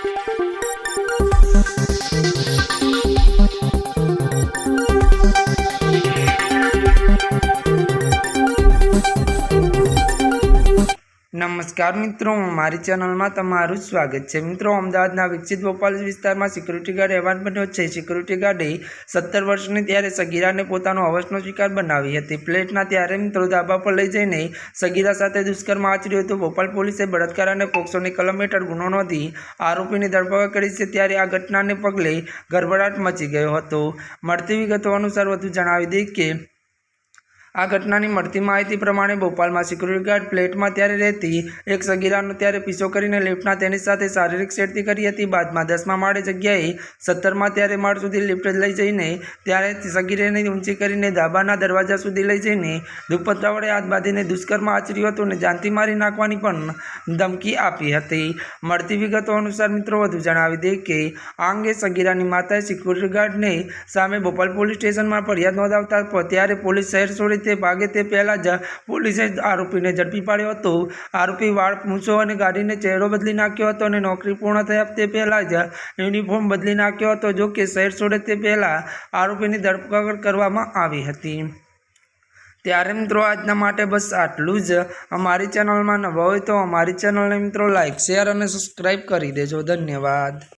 Thank you. નમસ્કાર મિત્રો, મારી ચેનલમાં તમારું સ્વાગત છે. મિત્રો, અમદાવાદના વિકસિત ભોપાલ વિસ્તારમાં સિક્યુરિટી ગાર્ડ એવાન બન્યો છે. સિક્યુરિટી ગાર્ડે સત્તર વર્ષની ત્યારે સગીરાને પોતાનો અવસનો શિકાર બનાવી હતી. પ્લેટના ત્યારે મિત્રો ધાબા પર લઈ જઈને સગીરા સાથે દુષ્કર્મ આચર્યું હતું. ભોપાલ પોલીસે બળાત્કાર અને પોક્સોની કલમ હેઠળ ગુનો નોંધી આરોપીની ધરપકડ કરી છે. ત્યારે આ ઘટનાને પગલે ગરબડાટ મચી ગયો હતો. મળતી વિગતો અનુસાર વધુ જણાવી દઈએ કે આ ઘટનાની મળતી માહિતી પ્રમાણે ભોપાલમાં સિક્યુરિટી ગાર્ડ ફ્લેટમાં ત્યારે રહેતી એક સગીરાનો ત્યારે પીછો કરીને લિફ્ટના તેની સાથે શારીરિક છેડતી કરી હતી. બાદમાં દસમા માળે જગ્યાએ સત્તરમાં ત્યારે માળ સુધી લિફ્ટ લઈ જઈને ત્યારે સગીરેને ઊંચી કરીને ધાબાના દરવાજા સુધી લઈ જઈને દુપટ્ટા વડે હાથ બાંધીને દુષ્કર્મ આચર્યું હતું અને જાનથી મારી નાખવાની પણ ધમકી આપી હતી. મળતી વિગતો અનુસાર મિત્રો વધુ જણાવી દે કે આ અંગે સગીરાની માતાએ સિક્યુરિટી ગાર્ડને સામે ભોપાલ પોલીસ સ્ટેશનમાં ફરિયાદ નોંધાવતા ત્યારે પોલીસ શહેર છોડી તે ભાગે તે પહેલાં જ પોલીસે આરોપીને ઝડપી પાડ્યો હતો. આરોપી વાળ મૂછો અને ગાડીને ચહેરો બદલી નાખ્યો હતો અને નોકરી પૂર્ણ થયા તે પહેલાં જ યુનિફોર્મ બદલી નાખ્યો હતો, જો કે શહેર છોડે તે પહેલાં આરોપીની ધરપકડ કરવામાં આવી હતી. ત્યારે મિત્રો આજના માટે બસ આટલું જ. અમારી ચેનલમાં નવા હોય તો અમારી ચેનલને મિત્રો લાઇક શેર અને સબસ્ક્રાઈબ કરી દેજો. ધન્યવાદ.